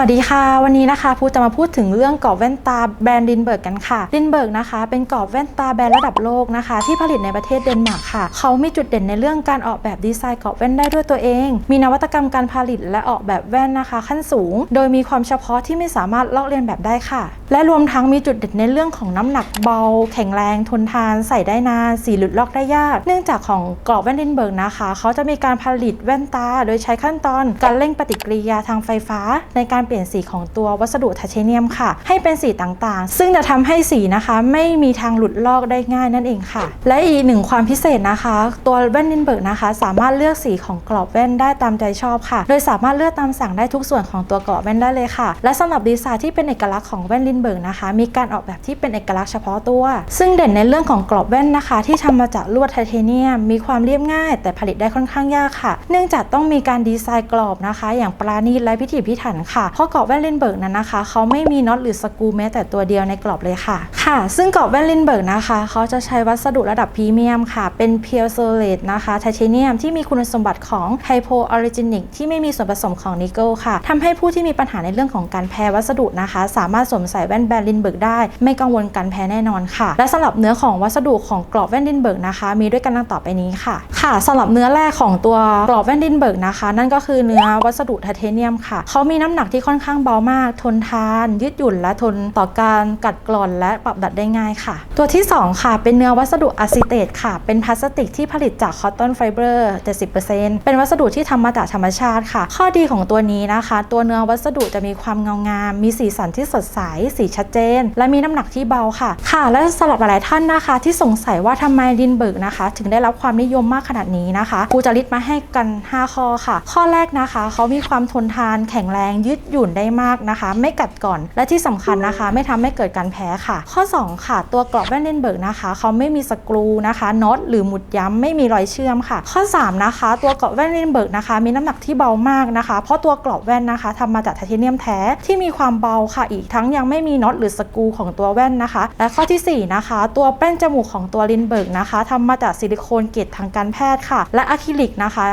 วัสดีค่ะ วันนี้นะคะพูจะมาพูดถึงเรื่องกรอบแว่นตาแบรนด์ลินเบิร์กกันค่ะลินเบิร์กนะคะ เป็นกรอบแว่นตาแบรนด์ระดับโลกนะคะ ที่ผลิตในประเทศเดนมาร์กค่ะ เขามีจุดเด่นในเรื่องการออกแบบดีไซน์กรอบแว่นได้ด้วยตัวเอง มีนวัตกรรมการผลิตและออกแบบแว่นนะคะ ขั้นสูง โดยมีความเฉพาะที่ไม่สามารถลอกเลียนแบบได้ค่ะ และรวมทั้งมีจุดเด่นในเรื่องของน้ำหนักเบา แข็งแรงทนทาน ใส่ได้นานสีหลุดลอกได้ยาก เนื่องจากของกรอบแว่นลินเบิร์กนะคะ เขาจะมีการผลิตแว่นตา โดยใช้ขั้นตอนการเร่งปฏิกิริยาทางไฟฟ้า ในการเปลี่ยนสีของตัววัสดุไทเทเนียมค่ะ ให้เป็นสีต่างๆ ซึ่งจะทำให้สีนะคะไม่มีทางหลุดลอกได้ง่ายนั่นเองค่ะ และอีกหนึ่งความพิเศษนะคะ ตัวแว่นลินเบิร์กนะคะ สามารถเลือกสีของกรอบแว่นได้ตามใจชอบค่ะ โดยสามารถเลือกตามสั่งได้ทุกส่วนของตัวกรอบแว่นได้เลยค่ะ และสำหรับดีไซน์ที่เป็นเอกลักษณ์ของแว่นลินเบิร์กนะคะ มีการออกแบบที่เป็นเอกลักษณ์เฉพาะตัว ซึ่งเด่นในเรื่องของกรอบแว่นนะคะ ที่ทำมาจากลวดไทเทเนียม มีความเรียบง่าย แต่ผลิตได้ค่อนข้างยากค่ะ เนื่องจากต้องมีการดีไซน์กรอบนะคะ อย่างปราณีตและพิถีพิถันค่ะเพราะกรอบแว่นลินเบิร์กนั้นนะคะเขาไม่มีน็อตหรือสกรูแม้แต่ตัวเดียวในกรอบเลยค่ะ ค่ะ ซึ่งกรอบแว่นลินเบิร์กนะคะเขาจะใช้วัสดุระดับพรีเมียมค่ะ เป็นเพียวโซเลตนะคะไทเทเนียมที่มีคุณสมบัติของไฮโพออริจินิกที่ไม่มีส่วนผสมของนิกเกิลค่ะทำให้ผู้ที่มีปัญหาในเรื่องของการแพ้วัสดุนะคะ สามารถสวมใส่แว่นแบรนด์ลินเบิร์กได้ ไม่กังวลการแพ้แน่นอนค่ะ และสำหรับเนื้อของวัสดุของกรอบแว่นลินเบิร์กนะคะ มีด้วยกันดังต่อไปนี้ค่ะ ค่ะสำหรับเนื้อแรกของตัวกรอบแว่นลินเบิร์กนะคะ นั่นก็คือเนื้อวัสดุไทเทเนียมค่ะเขามีน้ำหนักที่ค่อนข้างเบามาก ทนทาน ยืดหยุ่นและทนต่อการกัดกร่อนและปรับดัดได้ง่ายค่ะ ตัวที่ 2 ค่ะ เป็นเนื้อวัสดุอะซิเตตค่ะ เป็นพลาสติกที่ผลิตจากคอตตอนไฟเบอร์70%เป็นวัสดุที่ทำมาจากธรรมชาติค่ะ ข้อดีของตัวนี้นะคะ ตัวเนื้อวัสดุจะมีความเงางาม มีสีสันที่สดใส สีชัดเจน และมีน้ำหนักที่เบาค่ะ ค่ะ และสำหรับหลายท่านนะคะ ที่สงสัยว่าทำไมลินเบิร์กนะคะ ถึงได้รับความนิยมมากขนาดนี้นะคะครูจะลิสต์มาให้กัน 5 ข้อค่ะ ข้อแรกนะคะ เขามีความทนทานแข็งแรงยืดหยุ่นได้มากนะคะ ไม่กัดก่อนและที่สำคัญนะคะ ไม่ทำให้เกิดการแพ้ค่ะ ข้อ 2 ค่ะ ตัวกรอบแว่นลินเบิร์กนะคะ เขาไม่มีสกรูนะคะน็อตหรือหมุดย้ำไม่มีรอยเชื่อมค่ะ ข้อ 3 นะคะ ตัวกรอบแว่นลินเบิร์กนะคะ มีน้ำหนักที่เบามากนะคะ เพราะตัวกรอบแว่นนะคะทำมาจากไทเทเนียมแท้ที่มีความเบาค่ะอีกทั้งยังไม่มีน็อตหรือสกรูของตัวแว่นนะคะ และข้อทีสี่4 นะคะ ตัวแป้นจมูกของตัวลินเบิร์กนะคะทำมาจากซิลิโคนเกรดทางการแพทย์ค่ะ และอะคริลิกนะคะ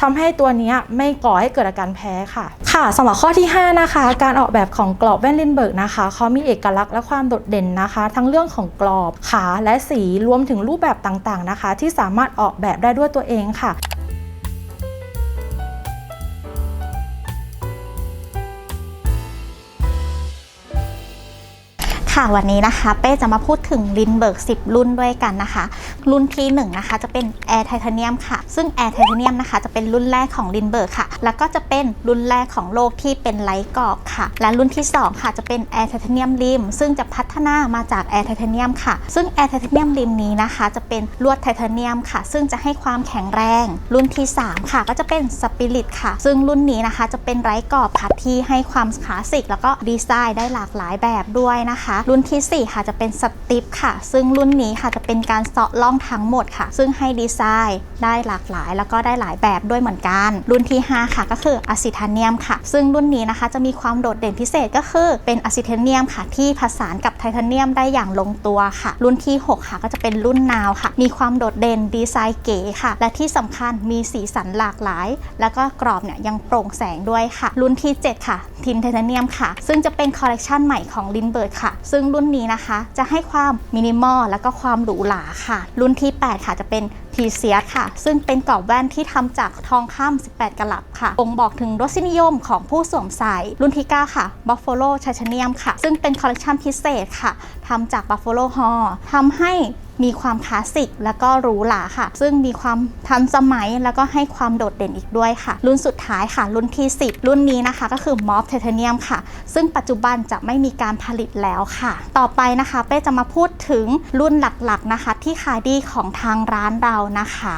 ทำให้ตัวนี้ไม่ก่อให้เกิดอาการแพ้ค่ะ ค่ะสำหรับข้อที่ 5 นะคะ การออกแบบของกรอบแว่นลินเบิร์กนะคะเขามีเอกลักษณ์และความโดดเด่นนะคะ ทั้งเรื่องของกรอบขาและสีรวมถึงรูปแบบต่างๆนะคะ ที่สามารถออกแบบได้ด้วยตัวเองค่ะ ค่ะวันนี้นะคะเป้จะมาพูดถึงลินเบิร์ก10 รุ่นด้วยกันนะคะ รุ่นที่1นงนะคะจะเป็น Air Titanium ค่ะ ซึ่ง Air Titanium นะคะจะเป็นรุ่นแรกของลินเบิร์กค่ะ แล้วก็จะเป็นรุ่นแรกของโลกที่เป็นไร้กรอบค่ะ และรุ่นที่ 2 ค่ะจะเป็น Air Titanium Rim ซึ่งจะพัฒนามาจาก Air Titanium ค่ะ ซึ่ง Air Titanium Rim นี้นะคะจะเป็นลวดไทเทเนียมค่ะ ซึ่งจะให้ความแข็งแรง รุ่นที่ 3 ค่ะก็จะเป็น Spirit ค่ะ ซึ่งรุ่นนี้นะคะจะเป็นไร้กรอบค่ะที่ให้ความคลาสสิก แล้วก็ดีไซน์ได้หลากหลายแบบด้วยนะคะรุ่นทีสี่ 4 ค่ะจะเป็นสติปค่ะ ซึ่งรุ่นนี้ค่ะจะเป็นการเสาะล่องทั้งหมดค่ะ ซึ่งให้ดีไซน์ได้หลากหลาย แล้วก็ได้หลายแบบด้วยเหมือนกัน รุ่นที่ 5 ค่ะ ก็คืออะซิทเนียมค่ะ ซึ่งรุ่นนี้นะคะจะมีความโดดเด่นพิเศษก็คือเป็นอะซิทเนียมค่ะ ที่ผสานกับไทเทเนียมได้อย่างลงตัวค่ะ รุ่นที่ 6 ค่ะ ก็จะเป็นรุ่นนาวค่ะ มีความโดดเด่นดีไซน์เก๋ค่ะ และที่สำคัญมีสีสันหลากหลาย แล้วก็กรอบเนี่ยยังโปร่งแสงด้วยค่ะ รุ่นที่ 7 ค่ะ ทินไทเทเนียมค่ะ ซึ่งจะเป็นคอลเลกชันใหม่ของลินเบิร์ดค่ะซึ่งรุ่นนี้นะคะจะให้ความมินิมอลและก็ความหรูหราค่ะ รุ่นที่ 8 ค่ะจะเป็นพีเซียค่ะ ซึ่งเป็นกรอบแว่นที่ทำจากทองคำ18 กะลัตค่ะองบอกถึงรสนิยมของผู้สวมใส่รุ่นที่ 9 ค่ะ Buffalo Titanium ค่ะ ซึ่งเป็นคอลเลคชันพิเศษค่ะทำจาก Buffalo Hall ทำให้ มีความคลาสสิกแล้วก็หรูหราค่ะ ซึ่งมีความทันสมัยแล้วก็ให้ความโดดเด่นอีกด้วยค่ะ รุ่นสุดท้ายค่ะ รุ่นที่ 10 รุ่นนี้นะคะ ก็คือมอฟเทเทเนียมค่ะ ซึ่งปัจจุบันจะไม่มีการผลิตแล้วค่ะ ต่อไปนะคะเป้จะมาพูดถึงรุ่นหลักๆนะคะ ที่ขายดีของทางร้านเรานะคะ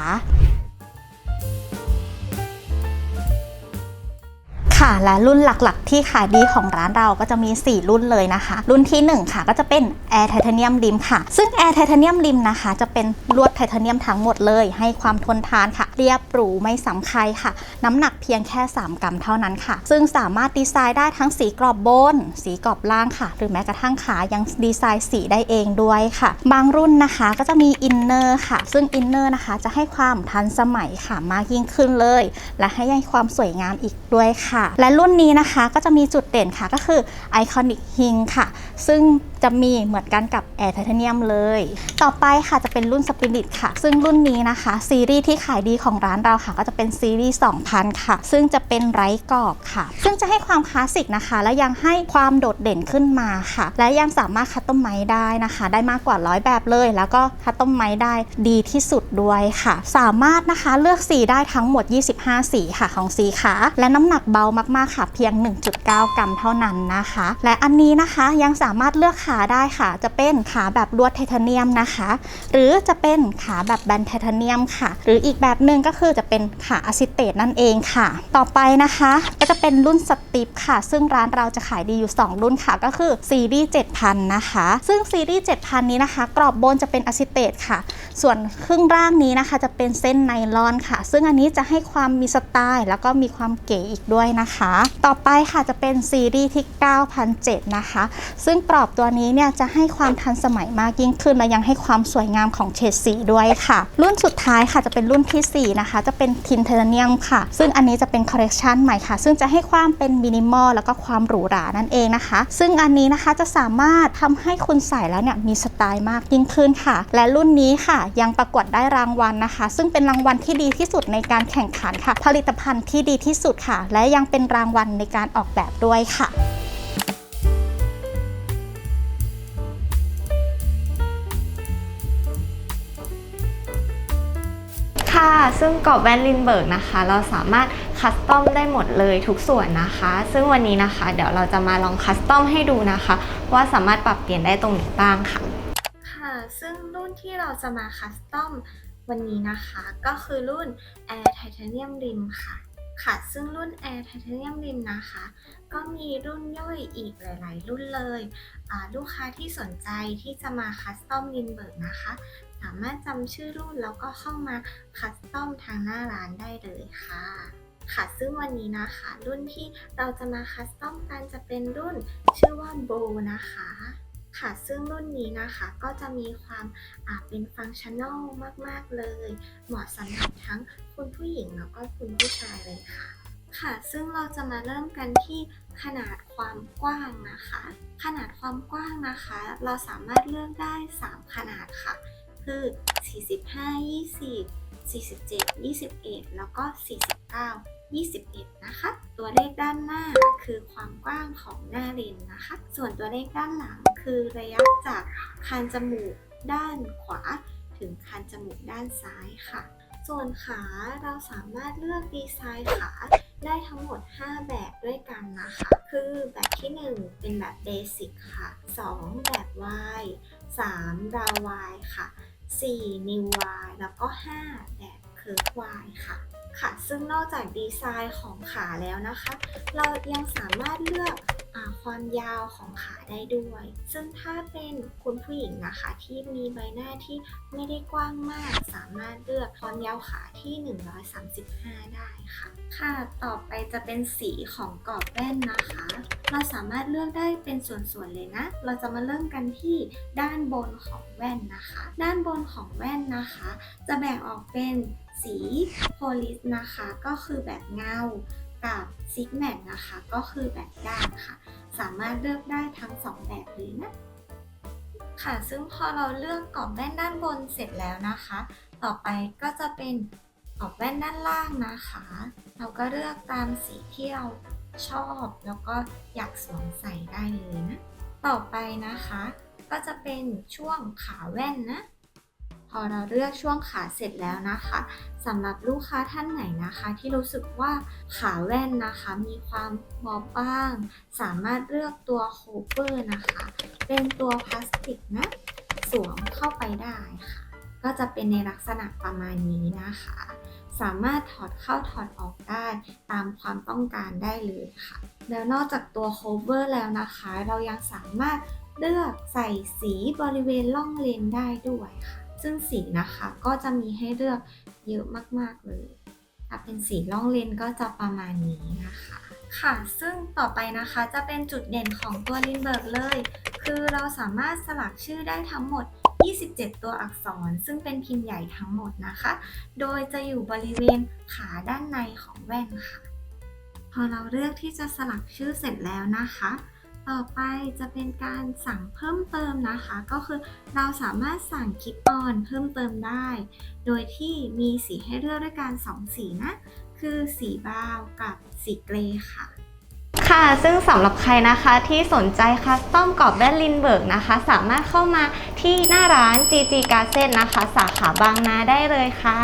ค่ะ และรุ่นหลักๆ ที่ขายดีของร้านเราก็จะมี 4 รุ่นเลยนะคะ รุ่นที่ 1 ค่ะ ก็จะเป็น Air Titanium Rim ค่ะ ซึ่ง Air Titanium Rim นะคะ จะเป็นลวดไทเทเนียมทั้งหมดเลย ให้ความทนทานค่ะ เรียบหรูไม่สำใครค่ะ น้ำหนักเพียงแค่ 3 กรัมเท่านั้นค่ะ ซึ่งสามารถดีไซน์ได้ทั้งสีกรอบบน สีกรอบล่างค่ะ หรือแม้กระทั่งขายังดีไซน์สีได้เองด้วยค่ะ บางรุ่นนะคะก็จะมีอินเนอร์ค่ะ ซึ่งอินเนอร์นะคะจะให้ความทันสมัยค่ะมากยิ่งขึ้นเลย และให้ความสวยงามอีกด้วยค่ะและรุ่นนี้นะคะก็จะมีจุดเด่นค่ะก็คือ Iconic Hing ค่ะ ซึ่ง จะมีเหมือนกันกับ Air Titanium เลย ต่อไปค่ะจะเป็นรุ่น Spirit ค่ะ ซึ่งรุ่นนี้นะคะ ซีรีส์ที่ขายดีของร้านเราค่ะ ก็จะเป็นซีรีส์ 2000 ค่ะ ซึ่งจะเป็นไร้กรอบค่ะ ซึ่งจะให้ความคลาสสิกนะคะ และยังให้ความโดดเด่นขึ้นมาค่ะ และยังสามารถคัสตอมไมซ์ได้นะคะ ได้มากกว่าร้อยแบบเลย แล้วก็คัสตอมไมซ์ได้ดีที่สุดด้วยค่ะ สามารถนะคะเลือกสีได้ทั้งหมด 25 สีค่ะของสีขาและน้ำหนักเบามากๆค่ะ เพียง 1.9 กรัมเท่านั้นนะคะ และอันนี้นะคะยังสามารถเลือกขาได้ค่ะ จะเป็นขาแบบลวดไทเทเนียมนะคะ หรือจะเป็นขาแบบแบนไทเทเนียมค่ะ หรืออีกแบบหนึ่งก็คือจะเป็นขาอะซิเตตนั่นเองค่ะ ต่อไปนะคะ ก็จะเป็นรุ่นสติปค่ะ ซึ่งร้านเราจะขายดีอยู่ 2 รุ่นค่ะ ก็คือซีรีส์7000 นะคะ ซึ่งซีรีส์7000 นี้นะคะ กรอบบนจะเป็นอะซิเตตค่ะ ส่วนครึ่งล่างนี้นะคะจะเป็นเส้นไนลอนค่ะ ซึ่งอันนี้จะให้ความมีสไตล์ แล้วก็มีความเก๋อีกด้วยนะคะ ต่อไปค่ะจะเป็นซีรีส์ที่9007นะคะ ซึ่งกรอบตัวนี้ี้เนี่ยจะให้ความทันสมัยมากยิ่งขึ้น และยังให้ความสวยงามของเฉดสีด้วยค่ะ รุ่นสุดท้ายค่ะจะเป็นรุ่นทีสี่ 4 นะคะ จะเป็นทินเทเนียมค่ะ ซึ่งอันนี้จะเป็นคอลเลกชันใหม่ค่ะ ซึ่งจะให้ความเป็นมินิมอลแล้วก็ความหรูหรานั่นเองนะคะ ซึ่งอันนี้นะคะจะสามารถทำให้คุณใส่แล้วเนี่ยมีสไตล์มากยิ่งขึ้นค่ะ และรุ่นนี้ค่ะ ยังประกวดได้รางวัลนะคะ ซึ่งเป็นรางวัลที่ดีที่สุดในการแข่งขันค่ะ ผลิตภัณฑ์ที่ดีที่สุดค่ะ และยังเป็นรางวัลในการออกแบบด้วยค่ะ ค่ะ ซึ่งกรอบแวนลินเบิร์กนะคะ เราสามารถคัสตอมได้หมดเลยทุกส่วนนะคะ ซึ่งวันนี้นะคะ เดี๋ยวเราจะมาลองคัสตอมให้ดูนะคะ ว่าสามารถปรับเปลี่ยนได้ตรงไหนบ้างค่ะ ค่ะ ซึ่งรุ่นที่เราจะมาคัสตอมวันนี้นะคะ ก็คือรุ่น Air Titanium Rim ค่ะค่ะ ซึ่งรุ่น Air Titanium Rim นะคะ ก็มีรุ่นย่อยอีกหลาย ๆ รุ่นเลย ลูกค้าที่สนใจที่จะมาคัสตอมลินเบิร์กนะคะ สามารถจำชื่อรุ่นแล้วก็เข้ามาคัสตอมทางหน้าร้านได้เลยค่ะ ค่ะซึ่งวันนี้นะคะ รุ่นที่เราจะมาคัสตอมกันจะเป็นรุ่นชื่อว่า b o นะคะค่ะซึ่งรุ่นนี้นะคะก็จะมีความาเป็นฟังชั่นแนลมาก ๆ เลย เหมาะสำหรับทั้งคุณผู้หญิงแล้วก็คุณผู้ชายเลยค่ะ ค่ะซึ่งเราจะมาเริ่มกันที่ขนาดความกว้างนะคะ ขนาดความกว้างนะคะ เราสามารถเลือกได้ 3 ขนาดค่ะ คือ 45 20 47 21 แล้วก็ 49 21 นะคะ ตัวเลขด้านหน้าคือความกว้างของหน้าเลนนะคะ ส่วนตัวเลขด้านหลังคือระยะจากคานจมูกด้านขวา ถึงคานจมูกด้านซ้ายค่ะ ส่วนขาเราสามารถเลือกดีไซน์ขาได้ทั้งหมด 5 แบบด้วยกันนะคะ คือแบบที่ 1 เป็นแบบเบสิกค่ะ 2 แบบ Y 3ราว Y ค่ะ 4 นิว Y แล้วก็ 5 แบบเคิร์ฟ Y ค่ะ ค่ะ ซึ่งนอกจากดีไซน์ของขาแล้วนะคะ เรายังสามารถเลือก ความยาวของขาได้ด้วย ซึ่งถ้าเป็นคุณผู้หญิงนะคะที่มีใบหน้าที่ไม่ได้กว้างมาก สามารถเลือกความยาวขาที่ 135 ได้ค่ะ ค่ะต่อไปจะเป็นสีของกรอบแว่นนะคะ เราสามารถเลือกได้เป็นส่วนๆเลยนะ เราจะมาเริ่มกันที่ด้านบนของแว่นนะคะ ด้านบนของแว่นนะคะ จะแบ่งออกเป็นสีโพลิสนะคะ ก็คือแบบเงา กับซิกแมทนะคะ ก็คือแบบด้านค่ะ สามารถเลือกได้ทั้งสองแบบเลยนะ ค่ะ ซึ่งพอเราเลือกกรอบแว่นด้านบนเสร็จแล้วนะคะ ต่อไปก็จะเป็นกรอบแว่นด้านล่างนะคะ เราก็เลือกตามสีที่เราชอบแล้วก็อยากสวมใส่ได้เลยนะ ต่อไปนะคะ ก็จะเป็นช่วงขาแว่นนะ พอเราเลือกช่วงขาเสร็จแล้วนะคะสำหรับลูกค้าท่านไหนนะคะ ที่รู้สึกว่าขาแว่นนะคะ มีความบอบบาง สามารถเลือกตัวโคเวอร์นะคะ เป็นตัวพลาสติกนะสวมเข้าไปได้ค่ะ ก็จะเป็นในลักษณะประมาณนี้นะคะ สามารถถอดเข้าถอดออกได้ตามความต้องการได้เลยค่ะ แล้วนอกจากตัวโคเวอร์แล้วนะคะ เรายังสามารถเลือกใส่สีบริเวณล่องเลนได้ด้วยค่ะ ซึ่งสีนะคะก็จะมีให้เลือกเยอะมากๆเลยถ้าเป็นสีล่องเลนก็จะประมาณนี้นะคะ ค่ะ ซึ่งต่อไปนะคะจะเป็นจุดเด่นของตัวลินเบิร์กเลย คือเราสามารถสลักชื่อได้ทั้งหมด 27 ตัวอักษร ซึ่งเป็นพิมพ์ใหญ่ทั้งหมดนะคะ โดยจะอยู่บริเวณขาด้านในของแว่นค่ะ พอเราเลือกที่จะสลักชื่อเสร็จแล้วนะคะ ต่อไปจะเป็นการสั่งเพิ่มเติมนะคะ ก็คือเราสามารถสั่งคลิปออนเพิ่มเติมได้ โดยที่มีสีให้เลือกด้วยกัน2สีนะ คือสีบาวกับสีเกรย์ค่ะค่ะซึ่งสำหรับใครนะคะที่สนใจคัสตอมกรอบแว่นลินเบิร์กนะคะ สามารถเข้ามาที่หน้าร้าน GG g a r d e n นะคะ สาขาบางนาได้เลยค่ะ